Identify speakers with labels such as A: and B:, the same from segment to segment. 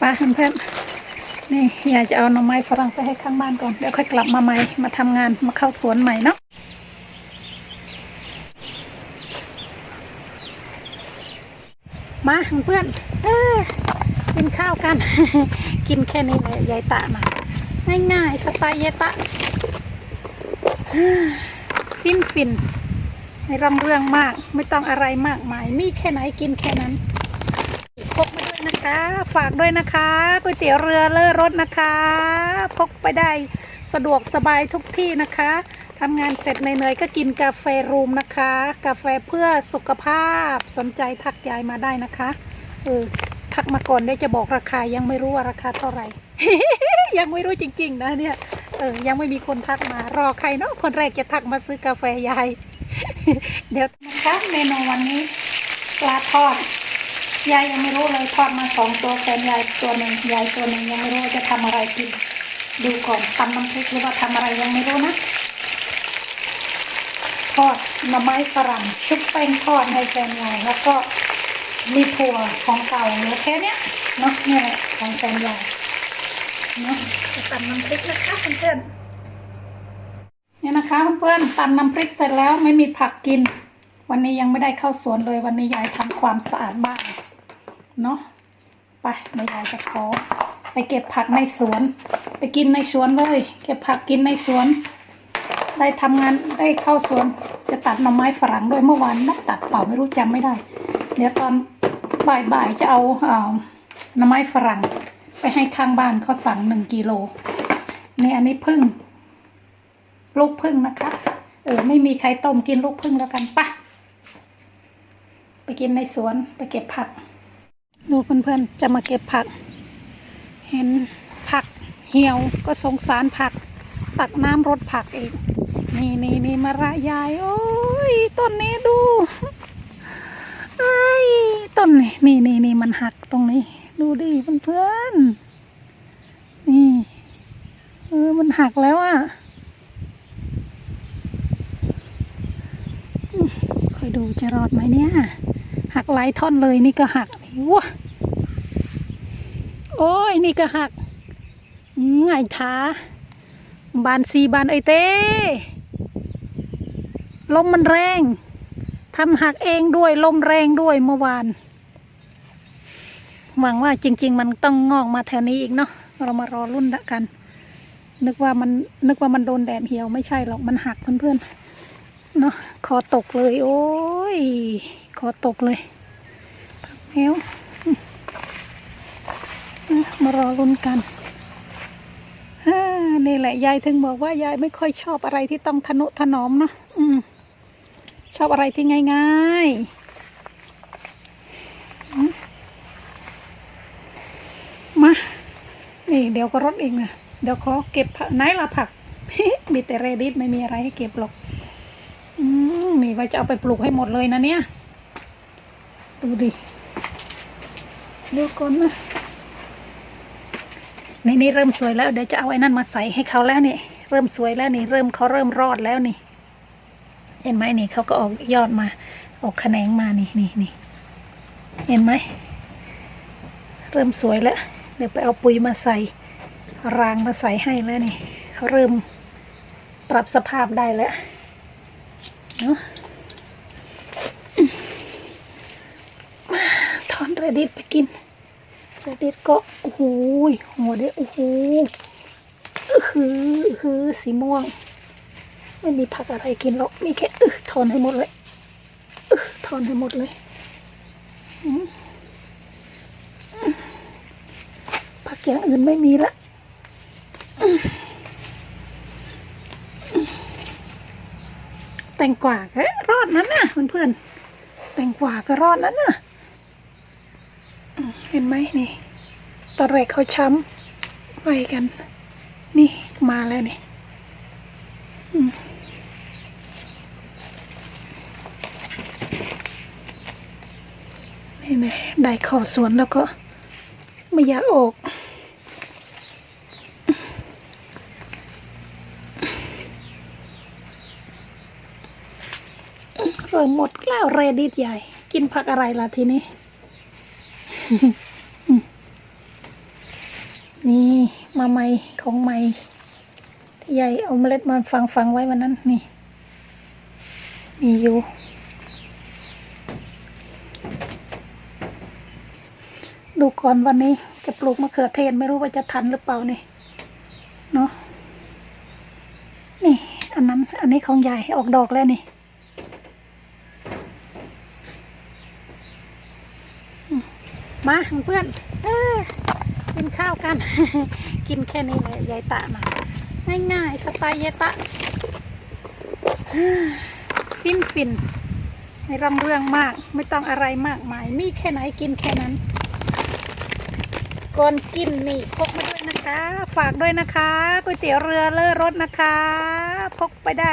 A: ป้าเพื่อนๆนี่ยายจะเอาหน่อไม้ฝรั่งไปให้ข้างบ้านก่อนเดี๋ยวค่อยกลับมาใหม่มาทำงานมาเข้าสวนใหม่เนาะมาเพื่อนเออกินข้าวกัน กินแค่นี้เลยยายตะนะง่ายๆสไตล์ยายตะฟินฟินๆไม่รำเรื่องมาก ไม่ต้องอะไรมากมาย มีแค่ไหนกินแค่นั้น นะคะ ฝากด้วยนะคะก๋วยเตี๋ยวเรือเล่อรถนะคะ พกไปได้สะดวกสบายทุกที่นะคะทำงานเสร็จเหนื่อยๆก็กินกาแฟรูมนะคะ กาแฟเพื่อสุขภาพสนใจทักยายมาได้นะคะเออทักมาก่อนได้จะบอกราคายังไม่รู้ว่าราคาเท่าไหร่ ยังไม่รู้จริง ๆ นะเนี่ยเออยังไม่มีคนทักมารอใครเนาะคนแรกจะทักมาซื้อกาแฟยาย เดี๋ยวนะคะเมนูวันนี้ปลาทอด ยายยังไม่รู้เลยทอดมาสองตัวแฟนยายตัวหนึ่งยายตัวหนึ่งยังไม่รู้จะทำอะไรกินดูก่อนทำน้ำพริกหรือว่าทำอะไรยังไม่รู้นะทอดหน่อไม้ฝรั่งชุบแป้งทอดให้แฟนยายแล้วก็มีถั่วของเก่าเหลือแค่เนี้ยเนาะเนี่ยแหละของแฟนยายเนาะจะตำน้ำพริกนะคะเพื่อนๆเนี่ยนะคะเพื่อนๆตำน้ำพริกเสร็จแล้วไม่มีผักกินวันนี้ยังไม่ได้เข้าสวนเลยวันนี้ยายทำความสะอาดบ้าน เนาะไปแม่ยายจะขอไปเก็บผักในสวน ไปกินในสวนเลย เก็บผักกินในสวน ได้ทำงานได้เข้าสวน จะตัดหน่อไม้ฝรั่งด้วยเมื่อวานนักตัดเปล่าไม่รู้จำไม่ได้ เดี๋ยวตอนบ่ายๆจะเอาเอ่อหน่อไม้ฝรั่ง ไปให้ข้างบ้านเขาสั่งหนึ่งกิโลนี่อันนี้พึ่ง ลูกพึ่งนะคะเออไม่มีใครต้มกินลูกพึ่งแล้วกันปะไปกินในสวนไปเก็บผัก ดูเพื่อนๆจะมาเก็บผัก เห็นผักเหี่ยวก็สงสารผัก ตักน้ำรดผักอีก นี่นี่นี่มะระยาย โอ้ยต้นนี้ดูไอ้ต้นนี้นี่นี่นี่มันหักตรงนี้ ดูดิเพื่อนๆนี่เออมันหักแล้วอะคอยดูจะรอดไหมเนี่ย หักหลายท่อนเลยนี่ก็หัก วะโอ้ย นี่ก็หักอืมไงท้า บานซีบานไอเต้ ลมมันแรงทำหักเองด้วยลมแรงด้วยเมื่อวาน หวังว่าจริง ๆ มันต้องงอกมาแถวนี้อีกเนาะเรามารอรุ่นละกัน นึกว่ามันนึกว่ามันโดนแดดเหี่ยวไม่ใช่หรอกมันหักเพื่อนๆเนาะคอตกเลย โอ้ยคอตกเลย แมวมารอรุนกันอ่านี่แหละยายถึงบอกว่ายายไม่ค่อยชอบอะไรที่ต้องทนุถนอมเนาะอืมชอบอะไรที่ง่ายๆมมานี่เดี๋ยวก็รถอีกนะ เดี๋ยวขอเก็บผักไหนละผัก มีแต่เรดิสไม่มีอะไรให้เก็บหรอก อืมนี่ว่าจะเอาไปปลูกให้หมดเลยนะเนี่ย ดูดิ เดี๋ยวก่อนนะนี่นี่เริ่มสวยแล้วเดี๋ยวจะเอาไอ้นั่นมาใส่ให้เขาแล้วนี่ เริ่มสวยแล้วนี่ เริ่มเขาเริ่มรอดแล้วนี่ เห็นไหมนี่เขาก็ออกยอดมา ออกแขนงมานี่นี่นี่เห็นไหมเริ่มสวยแล้ว เดี๋ยวไปเอาปุ๋ยมาใส่ รางมาใส่ให้แล้วนี่เขาเริ่มปรับสภาพได้แล้วเนาะมาถ อนเรดิตไปกินเรดิตก็โอ้โหหัวเด้โอ้โหอื้อหือคือหือสีม่วง ไม่มีผักอะไรกินหรอกมีแค่อึถอนให้หมดเลยเอึถอนให้หมดเลยผักอย่างอื่นไม่มีละแตงกวาก็รอดนั้นน่ะเพื่อนๆแตงกวาก็รอดนั้นน่ะ ห็นไหมนี่ตอนแรกเขาช้ำไปกัน นี่มาแล้วนี่นี่นะได้เขอสวนแล้วก็ไม่อยากออกเริ่มหมดแล้วเรดิตใหญ่ กินผักอะไรล่ะทีนี้ นี่มา ใหม่ของใหม่ที่ยายเอาเมล็ดมาฝังฝังไว้วันนั้นนี่ มีอยู่ ดูก่อนวันนี้จะปลูกมะเขือเทศไม่รู้ว่าจะทันหรือเปล่านี่เนาะนี่ อันนั้น อันนี้ของยายออกดอกแล้วนี่มาเพื่อน ข้าวกัน กินแค่นี้เลยยายตะนะง่ายๆสไตล์ยายตะฟินฟินไม่รำเรื่องมาก ไม่ต้องอะไรมากมาย มีแค่ไหนกินแค่นั้น ก่อนกินนี่พกมาด้วยนะคะ ฝากด้วยนะคะก๋วยเตี๋ยวเรือเลอรถนะคะ พกไปได้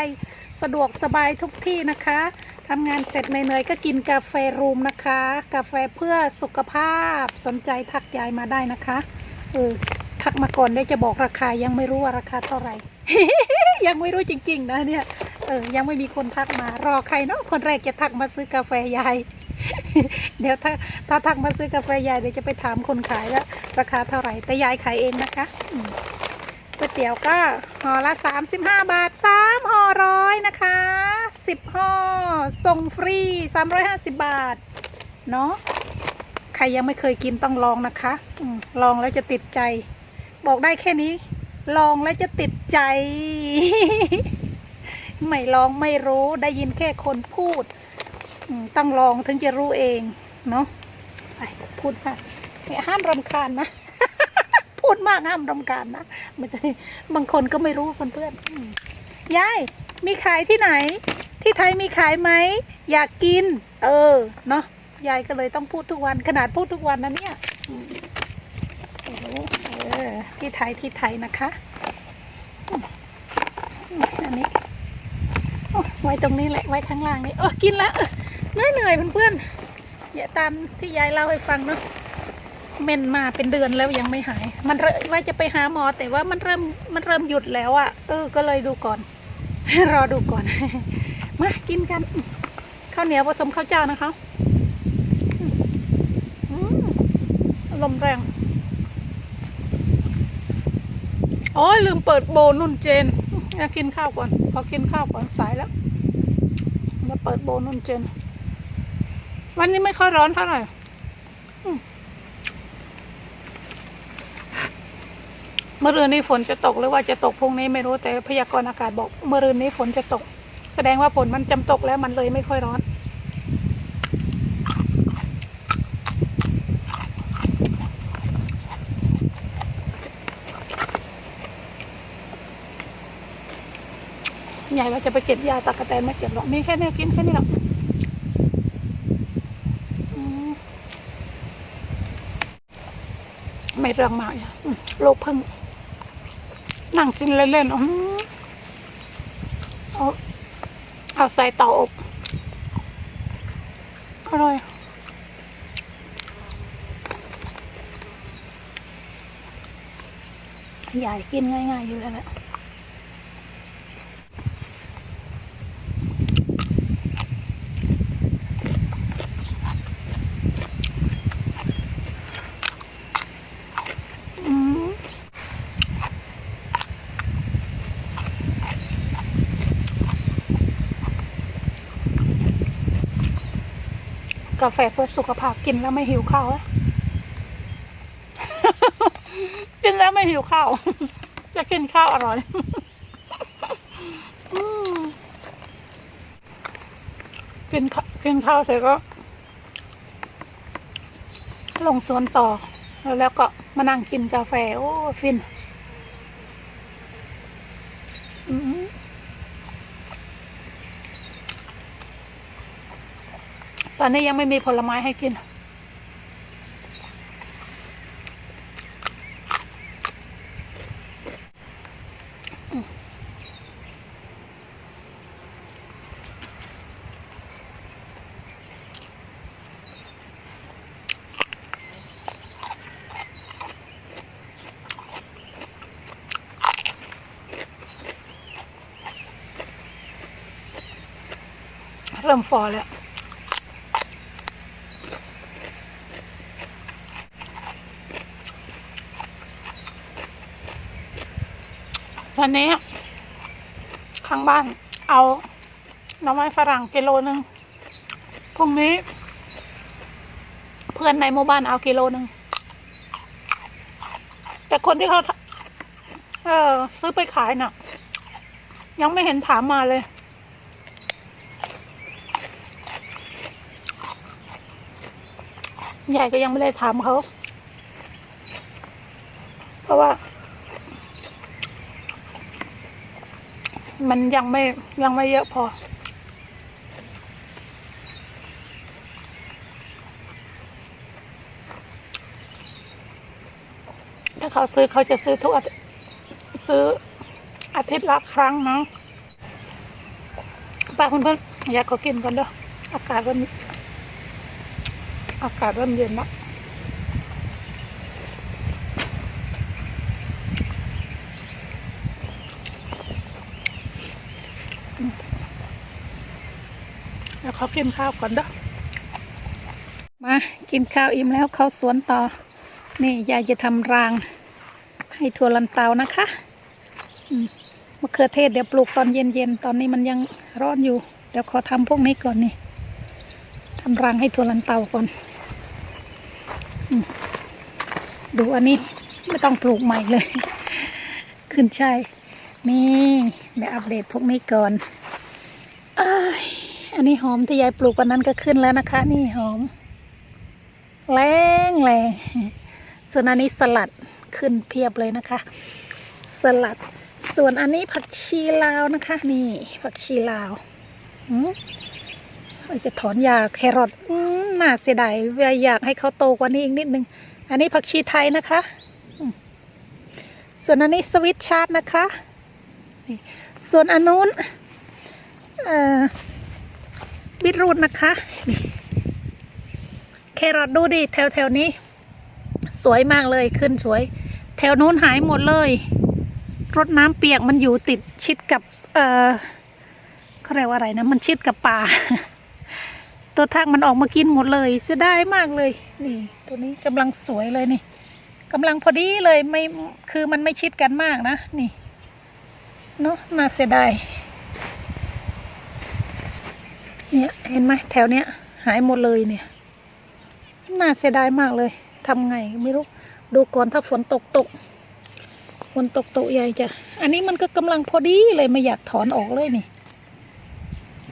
A: สะดวกสบายทุกที่นะคะทำงานเสร็จเหนื่อยๆก็กินกาแฟรูมนะคะ กาแฟเพื่อสุขภาพสนใจทักยายมาได้นะคะ เออทักมาก่อนได้จะบอกราคายังไม่รู้ว่าราคาเท่าไหร่ ยังไม่รู้จริง ๆ นะเนี่ยเออยังไม่มีคนทักมารอใครเนาะคนแรกจะทักมาซื้อกาแฟยาย เดี๋ยวถ้าถ้าทักมาซื้อกาแฟยายเดี๋ยวจะไปถามคนขายว่าราคาเท่าไหร่แต่ยายขายเองนะคะก๋วยเตี๋ยวก็ห่อละสามสิบห้าบาทสามห่อร้อยนะคะสิบห่อส่งฟรีสามร้อยห้าสิบบาท เนาะ ใครยังไม่เคยกินต้องลองนะคะอลองแล้วจะติดใจ บอกได้แค่นี้ ลองแล้วจะติดใจ ไม่ลองไม่รู้ได้ยินแค่คนพูดต้องลองถึงจะรู้เองเนาะไปพูดมากห้ามรำคาญนะ พูดมากห้ามรำคาญนะบางคนก็ไม่รู้เพื่อนๆยายมีขายที่ไหน ที่ไทยมีขายไหมอยากกิน เออเนาะ ยายก็เลยต้องพูดทุกวันขนาดพูดทุกวันนะเนี่ยอืมโอ้โหเออที่ไทยที่ไทยนะคะอันนี้ไว้ตรงนี้แหละไว้ข้างล่างนี่โอ้กินแล้วเหนื่อยเหนื่อยเพื่อนๆอย่าตามที่ยายเล่าให้ฟังเนาะเมนมาเป็นเดือนแล้วยังไม่หาย มันว่าจะไปหาหมอแต่ว่ามันเริ่มมันเริ่มหยุดแล้วอะ่ะเออก็เลยดูก่อน รอดูก่อน มากินกันข้าวเหนียวผสมข้าวเจ้านะคะอืม ลมแรง โอ้ยลืมเปิดโบนุ่นเจนอยากกินข้าวก่อน ขอกินข้าวก่อนสายแล้วมาเปิดโบนุ่นเจน วันนี้ไม่ค่อยร้อนเท่าไหร่เมื่อรืนนี้ฝนจะตกหรือว่าจะตกพรุ่งนี้ไม่รู้แต่พยากรณ์อากาศบอก เมื่อรืนนี้ฝนจะตก แสดงว่าฝนมันจำตกแล้วมันเลยไม่ค่อยร้อน ยายว่าจะไปเก็บยาตะกะแตนม่เก็บหรอกมีแค่นี้กินแค่นี้หรอกไม่เรื่องมากอะอืมโลกพึ่ง นั่งกินเล่นๆเอาเอาใส่เตาอบอร่อยยายกินง่ายๆอยู่แล้วแหละาแฟเพื่อสุขภาพกินแล้วไม่หิวข้าวอะกินแล้วไม่หิวข้าว จะกินข้าวอร่อยอืมกินข้ากินข้าวเสร็จก็ ลงสวนต่อ แล้วแล้วก็มานั่งกินกาแฟ โอ้ ฟินอืมต อนนี้ยังไม่มีผลไม้ให้กิน เริ่มฟอแล้ว วันนี้ ข้างบ้าน เอาน่อไม้ฝรั่งกิโลหนึ่งพรุ่งนี้ เพื่อนในหมู่บ้านเอากิโลหนึ่งแต่คนที่เขาเออซื้อไปขายน่ะ ยังไม่เห็นถามมาเลยใหญ่ก็ยังไม่ได้ถามเขา เพราะว่า มันยังไม่ยังไม่เยอะพอ ถ้าเขาซื้อเขาจะซื้อทุกซื้ออาทิตย์ละครั้งเนาะป้าเพื่อนๆอยากขอกินก่อนเด้ออากาศเริ่มอากาศเริ่มเย็นล้ว เดี๋ยวเขากินข้าวก่อนเด้อมากินข้าวอิ่มแล้วเขาสวนต่อ นี่ยายจะทำราง ให้ถั่วลันเตานะคะมะเขือเทศเดี๋ยวปลูกตอนเย็นๆ ตอนนี้มันยังร้อนอยู่ เดี๋ยวขอทำพวกนี้ก่อนนี่ทำรางให้ถั่วลันเตาก่อนอดูอันนี้ไม่ต้องปลูกใหม่เลย ขึ้นใช่นี่เดี๋ยวอัปเดตพวกนี้ก่อน อันนี้หอมที่ยายปลูกวันนั้นก็ขึ้นแล้วนะคะ นี่หอม แรงแรงส่วนอันนี้สลัดขึ้นเพียบเลยนะคะ สลัด ส่วนอันนี้ผักชีลาวนะคะ นี่ ผักชีลาวอืมจะถอนยาแครอทน่าเสียดายอยากให้เขาโตกว่านี้อีกนิดนึง อันนี้ผักชีไทยนะคะ ส่วนอันนี้สวิตชาร์ดนะคะ ส่วนอันนู้นเอ่อ บิทรูทนะคะนี่แครอทดูดิแถวแถวนี้ สวยมากเลยขึ้นสวย แถวโน้นหายหมดเลยรถน้ำเปียกมันอยู่ติดชิดกับ เออเขาเรียกว่าอะไรนะ มันชิดกับป่า ตัวทางมันออกมากินหมดเลย เสียดายมากเลย นี่ ตัวนี้กำลังสวยเลยนี่กำลังพอดีเลยไม่คือมันไม่ชิดกันมากนะ นี่เนาะน่าเสียดาย เนี่ยเห็นไหมแถวเนี้ยหายหมดเลยเนี่ย น่าเสียดายมากเลยทำไงไม่รู้ ดูก่อนถ้าฝนตกตก ฝนตกตกใหญ่จะอันนี้มันก็กำลังพอดีเลยไม่อยากถอนออกเลยนี่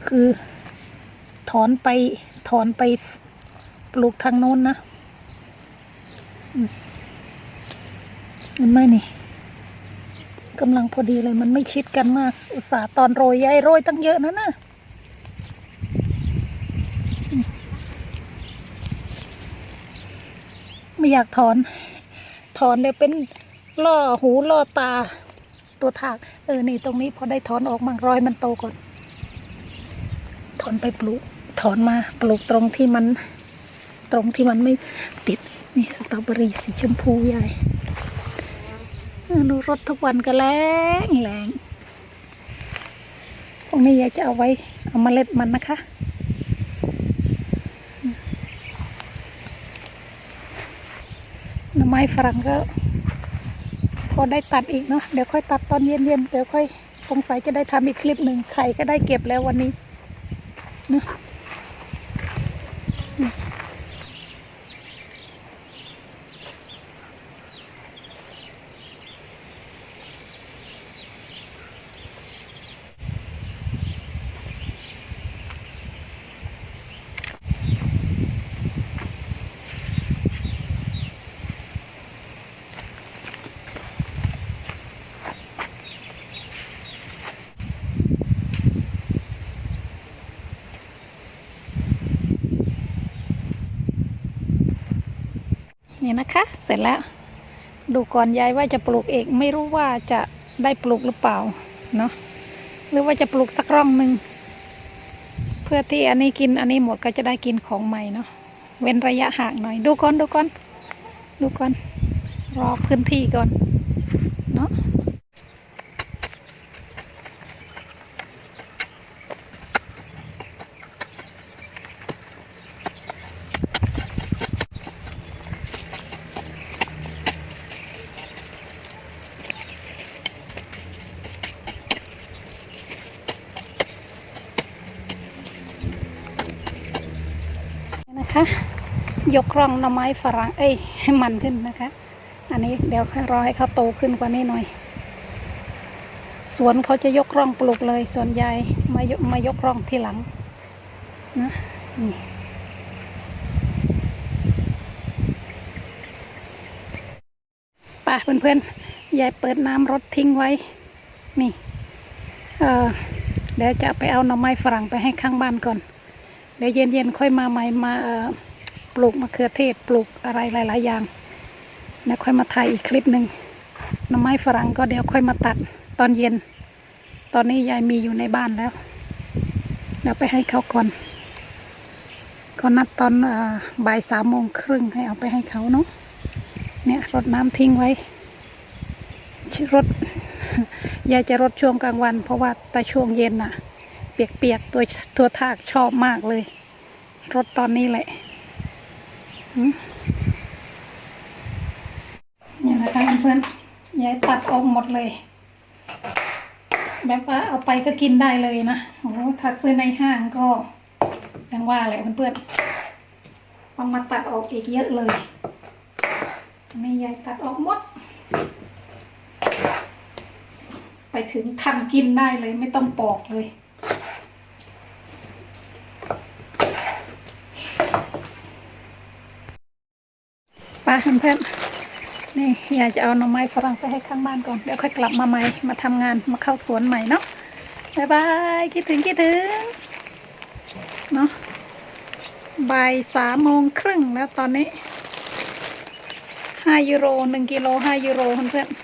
A: คือถอนไปถอนไปปลูกทางโน้นนะเห็นไหมนี่กำลังพอดีเลยมันไม่ชิดกันมาก อุตส่าห์ตอนโรยยายโรยตั้งเยอะนะน่ะ ไม่อยากถอน ถอนเดี๋ยวเป็นล่อหูล่อตา ตัวถากเออนี่ตรงนี้พอได้ถอนออกมังรอยมันโตก่อน ถอนไปปลูก ถอนมาปลูกตรงที่มัน ตรงที่มันไม่ติดนี่สตรอเบอรี่สีชมพูใหญ่เออดูรถทุกวันก็แรงแรงพวกนี้ยายจะเอาไว้เอามาเล็ดมันนะคะ หน่อ ไม้ฝรั่งก็ พอได้ตัดอีกเนาะเดี๋ยวค่อยตัดตอนเย็นๆเดี๋ยวค่อยสงสัยจะได้ทำอีกคลิปหนึ่งไข่ก็ได้เก็บแล้ววันนี้เนาะ นี่นะคะ เสร็จแล้ว ดูก่อนยายว่าจะปลูกเองไม่รู้ว่าจะได้ปลูกหรือเปล่าเนาะหรือว่าจะปลูกสักร่องหนึ่งเพื่อที่อันนี้กินอันนี้หมดก็จะได้กินของใหม่เนาะเว้นระยะห่างหน่อย ดูก่อนดูก่อนดูก่อนรอพื้นที่ก่อนเนาะ นะคะ ยกร่องหน่อไม้ฝรั่งเอ้ยให้มันขึ้นนะคะ อันนี้เดี๋ยวรอให้เขาโตขึ้นกว่านี้หน่อย สวนเขาจะยกร่องปลูกเลย ส่วนใหญ่มายกมายกร่องทีหลังนะนี่ป่ะเพื่อนๆยายเปิดน้ำรถทิ้งไว้ นี่ เออเดี๋ยวจะไปเอาหน่อไม้ฝรั่งไปให้ข้างบ้านก่อน เดี๋ยวเย็นๆค่อยมาใหม่มาเออ ปลูกมะเขือเทศปลูกอะไรหลาย ๆ อย่างแล้วค่อยมาถ่ายอีกคลิปหนึ่งน่อไม้ฝรั่งก็เดี๋ยวค่อยมาตัดตอนเย็น ตอนนี้ยายมีอยู่ในบ้านแล้วเดี๋ยวไปให้เขาก่อนเขานัดตอนอบ่ายสามโมงครึ่งให้เอาไปให้เขาเนาะเนี่ยรดน้ำทิ้งไว้รดยายจะรดช่วงกลางวัน เพราะว่าแต่ช่วงเย็นน่ะ เปียกๆตัวตัวทากชอบมากเลยรถตอนนี้แหละ นี่ยนะคะเพื่อนๆยายตัดออกหมดเลย แบบว่าเอาไปก็กินได้เลยนะโอ้โหถ้าซื้อในห้างก็ยังว่าแหละเพื่อนๆต้องมาตัดออกอีกเยอะเลยนี่ยายตัดออกหมด ไปถึงทำกินได้เลยไม่ต้องปอกเลย ป่ะเพื่อนๆนี่อยากจะเอาหน่อไม้ฝรั่งไปให้ข้างบ้านก่อน เดี๋ยวค่อยกลับมาใหม่ มาทำงาน มาเข้าสวนใหม่เนาะบายบาย คิดถึงคิดถึง เนาะบ่ายสามโมงครึ่งแล้วตอนนี้ห้ายูโรหนึ่งกิโลห้ายูโรเพื่อนๆ